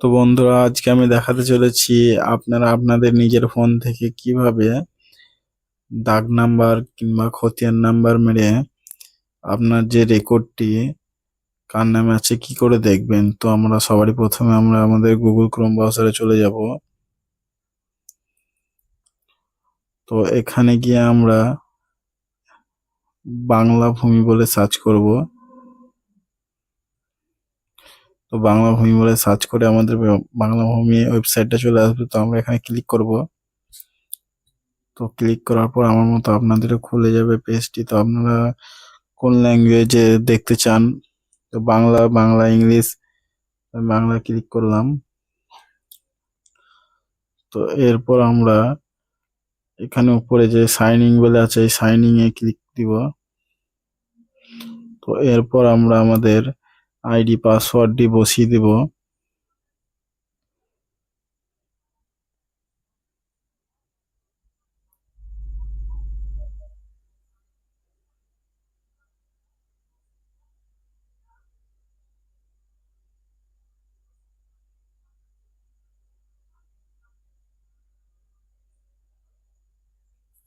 তো বন্ধুরা, আজকে আমি দেখাতে চলেছি আপনারা আপনাদের নিজের ফোন থেকে কীভাবে দাগ নাম্বার কিংবা খতিয়ান নাম্বার মেরে আপনার যে রেকর্ডটি কার নামে আছে, কি করে দেখবেন? তো আমরা সবারই প্রথমে আমরা আমাদের গুগল ক্রোম ব্রাউজারে চলে যাব। তো এখানে গিয়ে আমরা বাংলা ভূমি বলে সার্চ করব। তো বাংলা ভূমি বলে সার্চ করে আমাদের বাংলা ভূমি ওয়েবসাইটটা চলে আসবে, তো আমরা এখানে ক্লিক করব। তো ক্লিক করার পর আমার মতো আপনাদেরও খুলে যাবে পেজটি তো আপনারা কোন ল্যাঙ্গুয়েজে দেখতে চান? তো বাংলা বাংলা, ইংলিশ বাংলা ক্লিক করলাম। তো এরপর আমরা এখানে উপরে যে সাইনিং বলে আছে, এই সাইনিং এ ক্লিক দিব। তো এরপর আমরা আমাদের আইডি পাসওয়ার্ডটি বসিয়ে দেব।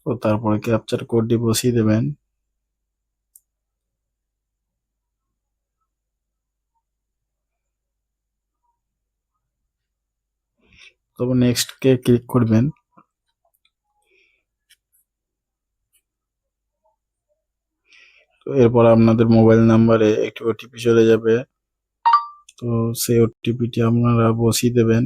তো তারপরে ক্যাপচার কোডটি বসিয়ে দেবেন। তবে নেক্সট কে ক্লিক করবেন। তো এরপর আপনাদের মোবাইল নাম্বারে একটি ওটিপি চলে যাবে। তো সেই ওটিপিটি আপনারা বসিয়ে দেবেন।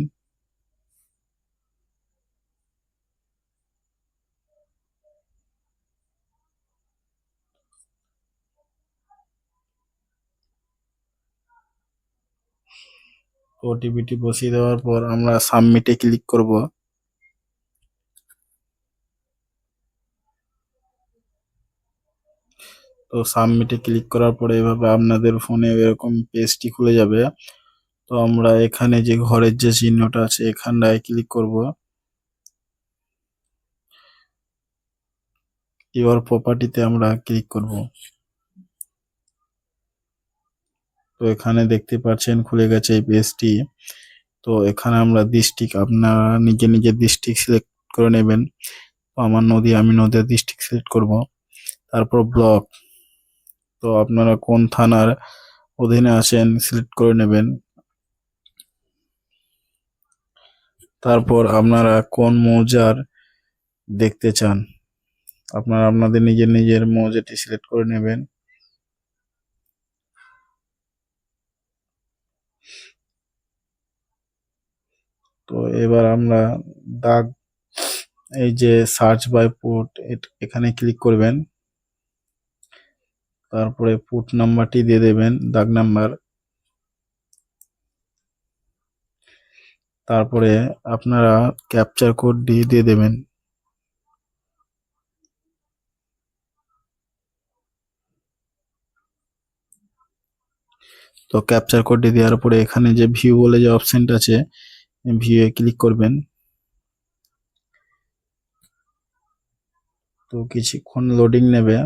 ওটিপিটি বসিয়ে দেওয়ার পর আমরা সাবমিটে ক্লিক করব। তো সাবমিটে ক্লিক করার পরে এভাবে আপনাদের ফোনে এরকম পেজটি খুলে যাবে। তো আমরা এখানে যে ঘরের যে চিহ্নটা আছে, এখানটায় ক্লিক করব। ইওর প্রপার্টিতে আমরা ক্লিক করব। তো এখানে দেখতে পাচ্ছেন খুলে গেছে এই পেজটি। তো এখানে আমরা ডিস্ট্রিক্ট আপনারা নিজে নিজে ডিস্ট্রিক্ট সিলেক্ট করে নেবেন। তো আমার নদী, আমি নদীর ডিস্ট্রিক্ট সিলেক্ট করব। তারপর ব্লক তো আপনারা কোন থানার অধীনে আছেন সিলেক্ট করে নেবেন। তারপর আপনারা কোন মৌজার দেখতে চান, আপনারা আপনাদের নিজের নিজের মৌজাটি সিলেক্ট করে নেবেন। তো এবার আমরা দাগ, এই যে সার্চ বাই পুট এখানে ক্লিক করবেন। তারপরে পুট নাম্বারটি দিয়ে দেবেন, দাগ নাম্বার তারপরে আপনারা ক্যাপচার কোডটি দিয়ে দেবেন। তো ক্যাপচার কোডটি দেওয়ার পরে এখানে যে ভিউ বলে যে অপশনটা আছে ভিউ এ ক্লিক করবেন। তো কিছুক্ষণ লোডিং নেবে।